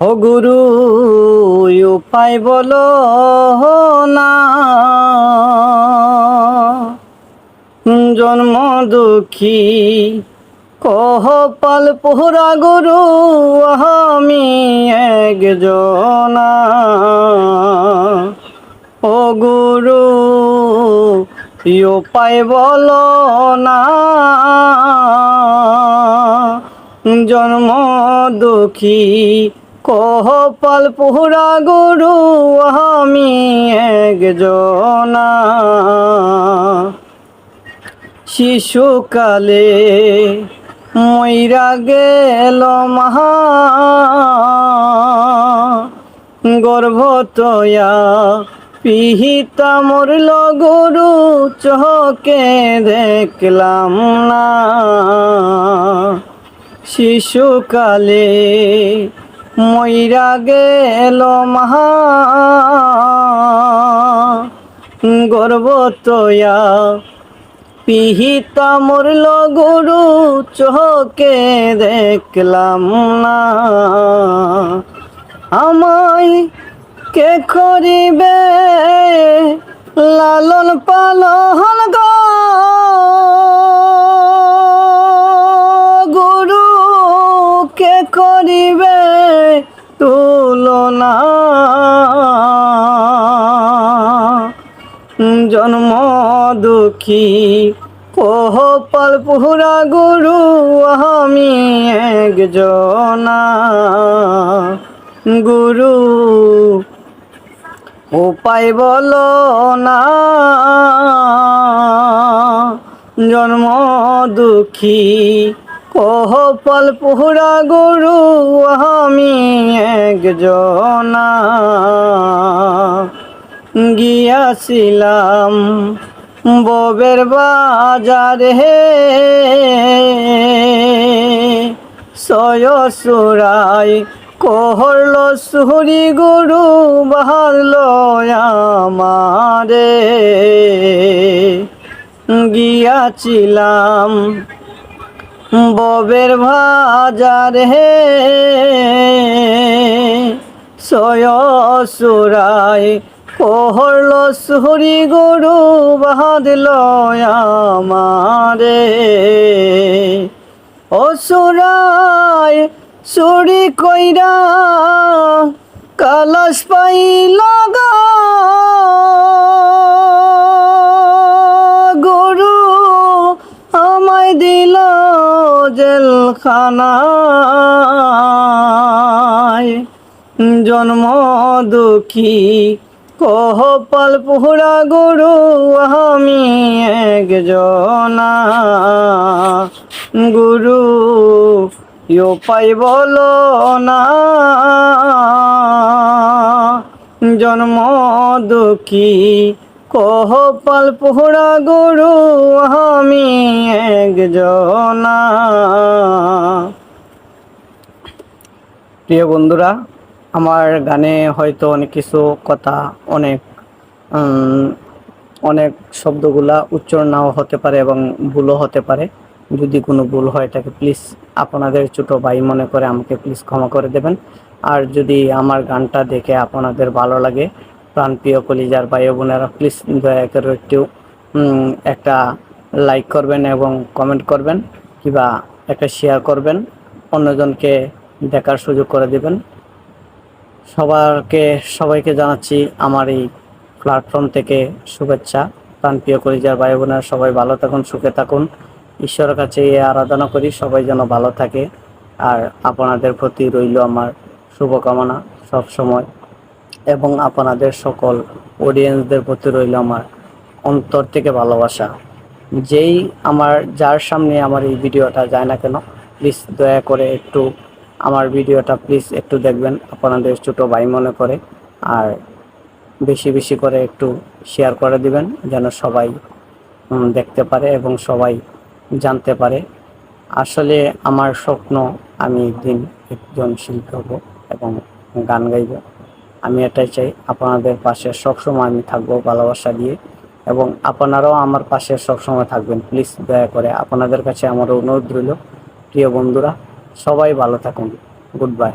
ও গুরু উপায় বলো না। জন্ম দুঃখী কহ পাল পোহরা গুরু, আমি একজনা। ও গুরু উপায় বলো না। জন্ম দুঃখী কহ পাল পুহরা গুরু, আমি একজনা। শিশুকালে ময়রা গেল মহা। গর্ভতয়া পিহিতা মরল গরু, চহকে দেখলাম না। শিশুকালে ময়রা গেল মহা গর্ভতয়া পিহিতা মরল গরু চোখে দেখলাম না। আমায় কে করিবে? লালন পালন গো গুরু, কে করিবে? তুলনা জন্ম দুঃখী, কহ পাল পুহরা গুরু, আমি একজনা গুরু, উপায় বলো না। জন্ম দুঃখী কহ পাল পুহরা গুরু আমি একজনা গিয়াছিলাম ববের বাজারে সয়সুরাই কহরল সুহরি গুরু, বাহারল আমারে। গিয়াছিলাম ববের বাজারে সয়সুরাই কহরল সুহরি গরু বাহাদিল আমারে। অসুরায় চুরি কইরা কালাস পাই লগা জেলখানায় জন্ম দুঃখী। কহ পাল পুহরা গরু, আমি একজনা। গুরু ইয় পাই বলো না। জন্ম দুঃখী। কহ পাল পুহরা গরু, আমি একজনা। প্রিয় বন্ধুরা, আমার গানে হয়তো অনেক কিছু কথা, অনেক অনেক শব্দগুলা উচ্চারণ নাও হতে পারে এবং ভুলও হতে পারে। যদি কোনো ভুল হয় থাকে প্লিজ আপনাদের ছোট ভাই মনে করে আমাকে প্লিজ ক্ষমা করে দেবেন। আর যদি আমার গানটা দেখে আপনাদের ভালো লাগে প্রাণপ্রিয় কলিজার ভাই বোনেরা প্লিজ দয়া করে একটু একটা লাইক করবেন এবং কমেন্ট করবেন কিবা একটা শেয়ার করবেন, অন্যজনকে দেখার সুযোগ করে দেবেন। সবারকে, সবাইকে জানাচ্ছি আমার এই প্ল্যাটফর্ম থেকে শুভেচ্ছা। প্রাণপ্রিয় কলিজার ভাই বোনেরা, সবাই ভালো থাকুন, সুখে থাকুন। ঈশ্বরের কাছে এই আরাধনা করি, সবাই যেন ভালো থাকে। আর আপনাদের প্রতি রইল আমার শুভকামনা সব সময় এবং আপনাদের সকল অডিয়েন্সদের প্রতি রইল আমার অন্তর থেকে ভালোবাসা। যেই আমার, যার সামনে আমার এই ভিডিওটা যায় না কেন প্লিজ দয়া করে একটু আমার ভিডিওটা প্লিজ একটু দেখবেন, আপনাদের ছোটো ভাই মনে করে, আর বেশি বেশি করে একটু শেয়ার করে দিবেন, যেন সবাই দেখতে পারে এবং সবাই জানতে পারে। আসলে আমার স্বপ্ন, আমি একদিন একজন শিল্পী হব এবং গান গাইব। আমি এটাই চাই, আপনাদের পাশে সবসময় আমি থাকব ভালোবাসা দিয়ে এবং আপনারাও আমার পাশে সবসময় থাকবেন। প্লিজ দয়া করে আপনাদের কাছে আমার অনুরোধ রইল, প্রিয় বন্ধুরা, সবাই ভালো থাকুন। Good bye.